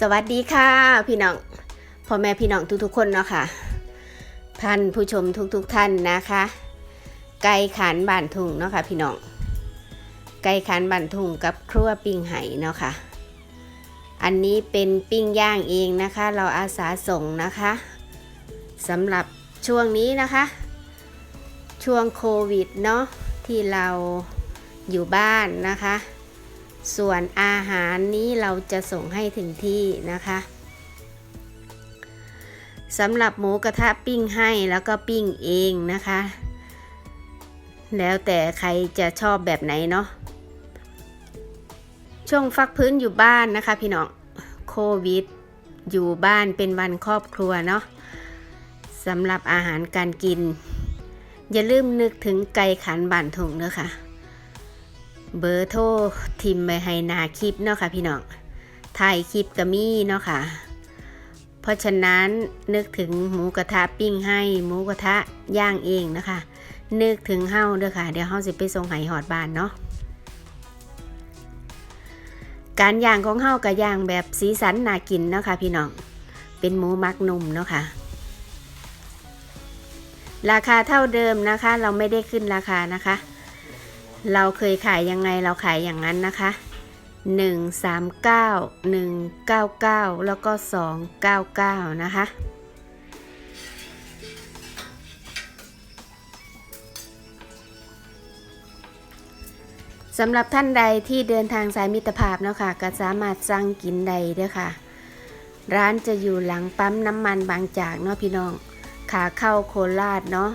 สวัสดีค่ะพี่น้องพ่อแม่พี่น้องทุกๆคนเนาะค่ะท่านผู้ชมทุกๆท่านนะคะ ไก่ขันบ้านทุ่งเนาะค่ะพี่น้องไก่ขันบ้านทุ่งกับครัวปิ้งไห่เนาะค่ะอันนี้เป็นปิ้งย่างเองนะคะ เราอาสาส่งนะคะสำหรับช่วงนี้นะคะ ช่วงโควิดเนาะที่เราอยู่บ้านนะคะ ส่วนอาหารนี้เราจะส่งให้ถึงที่นะคะสำหรับหมูกระทะปิ้งให้แล้วก็ปิ้งเองนะคะ แล้วแต่ใครจะชอบแบบไหนเนาะช่วงฟักพื้นอยู่บ้านนะคะ พี่น้องโควิด อยู่บ้านเป็นวันครอบครัวเนาะสำหรับอาหารการกิน อย่าลืมนึกถึงไก่ขันบันถุงเด้อค่ะ เบอร์โทรทิมไปให้นาคลิปเนาะค่ะพี่น้องถ่ายคลิปก็มีเนาะค่ะ เพราะฉะนั้นนึกถึงหมูกระทะปิ้งให้หมูกระทะย่างเองนะคะ นึกถึงเฮาเด้อค่ะ เดี๋ยวเฮาสิไปส่งให้หอดบ้านเนาะการย่างของเฮากับย่างแบบสีสันน่ากินเนาะค่ะพี่น้อง เป็นหมูมักนุ่มเนาะค่ะ ราคาเท่าเดิมนะคะ เราไม่ได้ขึ้นราคานะคะ เราเคยขายยังไงเราขายอย่างนั้นนะคะ 139 199 แล้วก็ 299 นะคะ สำหรับท่านใดที่เดินทางสายมิตรภาพเนาะค่ะก็สามารถสั่งกินใดด้อค่ะ ร้านจะอยู่หลังปั๊มน้ำมันบางจากเนาะพี่น้อง ขาเข้าโคราชเนาะ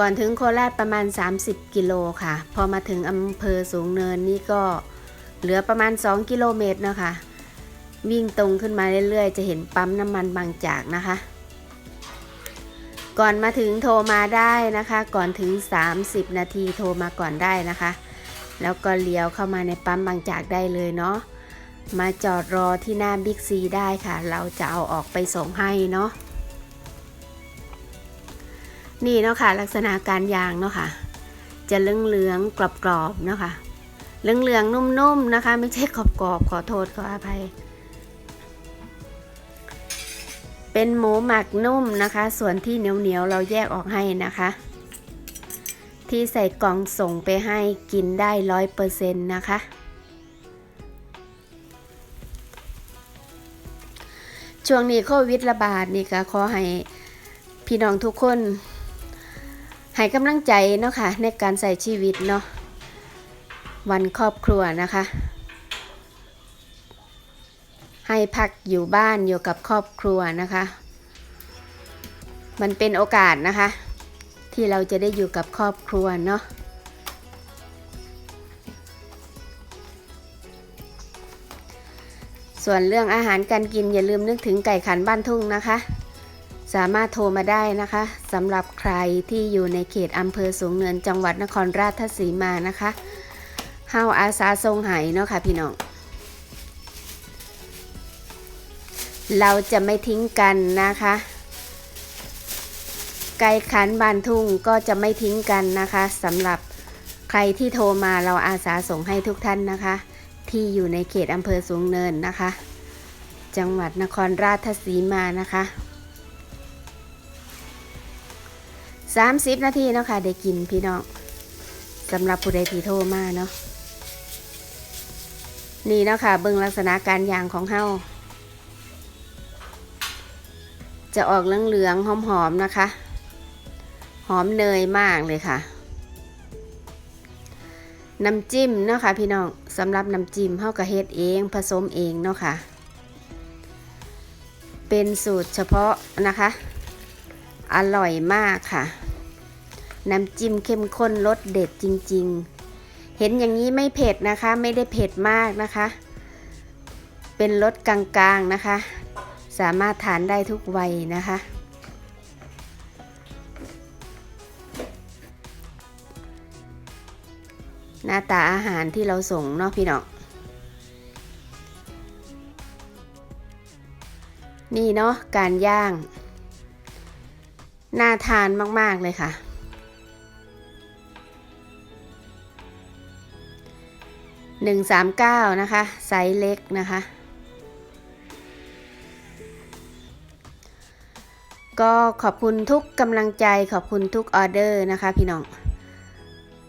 ก่อนถึงโคราชประมาณ 30 กิโลค่ะ พอมาถึงอำเภอสูงเนินนี่ก็เหลือประมาณ 2 กิโลเมตรนะคะ วิ่งตรงขึ้นมาเรื่อยๆ จะเห็นปั๊มน้ำมันบางจากนะคะ ก่อนมาถึงโทรมาได้นะคะ ก่อนถึง 30 นาทีโทรมาก่อนได้นะคะ แล้วก็เลี้ยวเข้ามาในปั๊มบางจากได้เลยเนาะมาจอดรอที่หน้าบิ๊กซีได้ค่ะ เราจะเอาออกไปส่งให้เนาะ นี่เนาะค่ะ ลักษณะการยางเนาะค่ะ จะเหลืองเหลืองๆกรอบๆเนาะค่ะเหลืองเหลืองๆนุ่มๆนะคะ ไม่ใช่กรอบๆขอโทษขออภัย เป็นหมูหมักนุ่มนะคะ ส่วนที่เหนียวเหนียวๆเราแยกออกให้นะคะ ที่ใส่กล่องส่งไปให้กินได้ร้อยเปอร์เซ็นต์นะคะช่วงนี้โควิดระบาดนี่ก็ขอให้พี่น้องทุกคน ให้กำลังใจเนาะค่ะในการใส่ชีวิตเนาะวันครอบครัวนะคะ ให้พักอยู่บ้านอยู่กับครอบครัวนะคะ มันเป็นโอกาสนะคะ ที่เราจะได้อยู่กับครอบครัวเนาะส่วนเรื่องอาหารการกินอย่าลืมนึกถึงไก่ขันบ้านทุ่งนะคะ สามารถโทรมาได้นะคะสำหรับใครที่อยู่ในเขตอำเภอสูงเนินจังหวัดนครราชสีมานะคะเฮาอาสาทรงไหเนาะค่ะพี่น้องเราจะไม่ทิ้งกันนะคะ ไก่ขันบานทุ่งก็จะไม่ทิ้งกันนะคะสำหรับใครที่โทรมาเราอาสาส่งให้ทุกท่านนะคะ ที่อยู่ในเขตอำเภอสูงเนินนะคะ จังหวัดนครราชสีมานะคะ 30 นาทีเนาะค่ะได้กินพี่น้องสำหรับผู้ใดที่โทรมาเนาะนี่เนาะค่ะเบิ่งลักษณะการยางของเฮาจะออกเหลืองๆหอมๆนะคะ หอมเนยมากเลยค่ะน้ำจิ้มเนาะค่ะพี่น้องสำหรับน้ำจิ้มเฮากะเฮ็ดเองผสมเองเนาะค่ะ เป็นสูตรเฉพาะนะคะ อร่อยมากค่ะ น้ำจิ้มเข้มข้นรสเด็ดจริง ๆ เห็นอย่างนี้ไม่เผ็ดนะคะ ไม่ได้เผ็ดมากนะคะ เป็นรสกลางๆนะคะ สามารถทานได้ทุกวัยนะคะ หน้าตาอาหารที่เราส่งเนาะพี่น้องนี่เนาะการย่าง น่าทานมาก ๆ เลยค่ะ 139 นะคะ ไซส์เล็กนะคะ ก็ขอบคุณทุกกำลังใจขอบคุณทุกออเดอร์นะคะพี่น้อง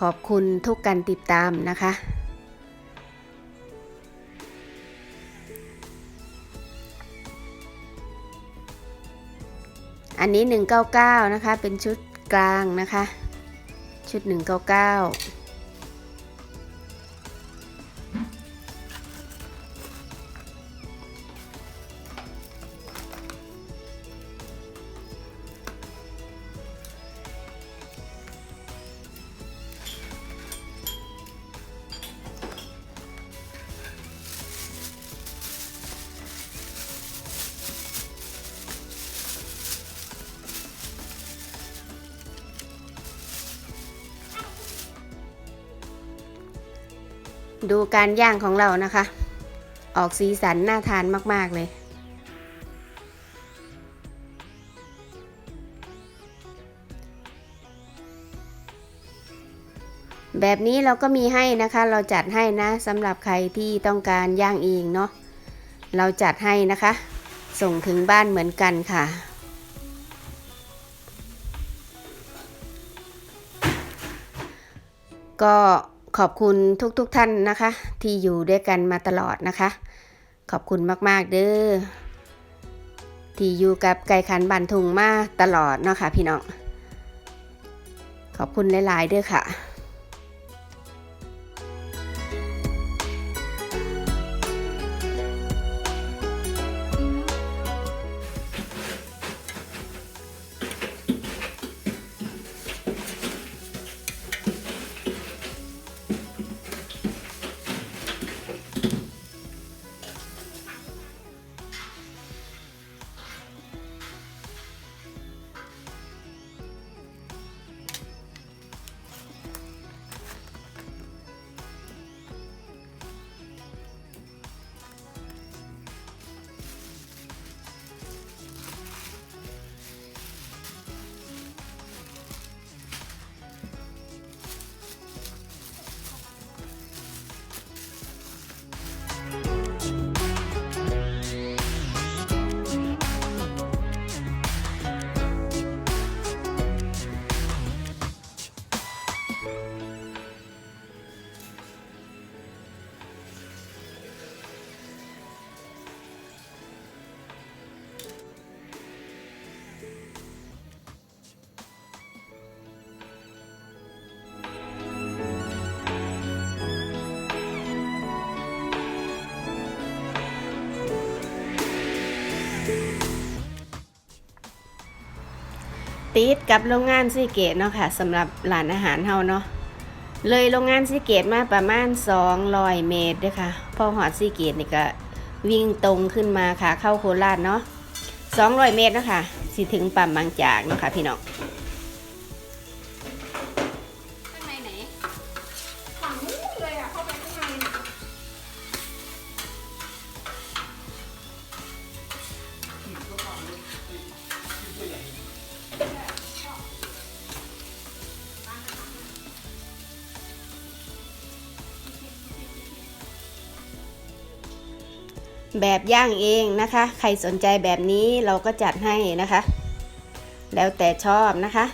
ขอบคุณทุกการติดตามนะคะอันนี้ 199 นะคะ เป็นชุดกลางนะคะ ชุด 199 ดูการย่างของเรานะคะ ออกสีสันน่าทานมาก ๆ เลย แบบนี้เราก็มีให้นะคะ เราจัดให้นะสำหรับใครที่ต้องการย่างเองเนาะเราจัดให้นะคะ ส่งถึงบ้านเหมือนกันค่ะก็ ขอบคุณทุกๆทท่านนะคะ ที่อยู่ด้วยกันมาตลอดนะคะ ขอบคุณมากๆเด้อที่อยู่กับไก่ขันบันทุงมาตลอดเนาะค่ะพี่น้องขอบคุณหลายๆเด้อค่ะ ติดกับโรงงานซีเกตเนาะค่ะสำหรับร้านอาหารเฮาเนาะเลยโรงงานซีเกตมาประมาณ200เมตรเด้วยค่ะพอหอดซีเกตนี่ก็วิ่งตรงขึ้นมาค่ะเข้าโคราชเนาะ200 เมตรเนาะคะสิถึงปั๊มบางจากเนาะค่ะพี่น้อง แบบย่างเองนะคะ ใครสนใจแบบนี้เราก็จัดให้นะคะ แล้วแต่ชอบนะคะ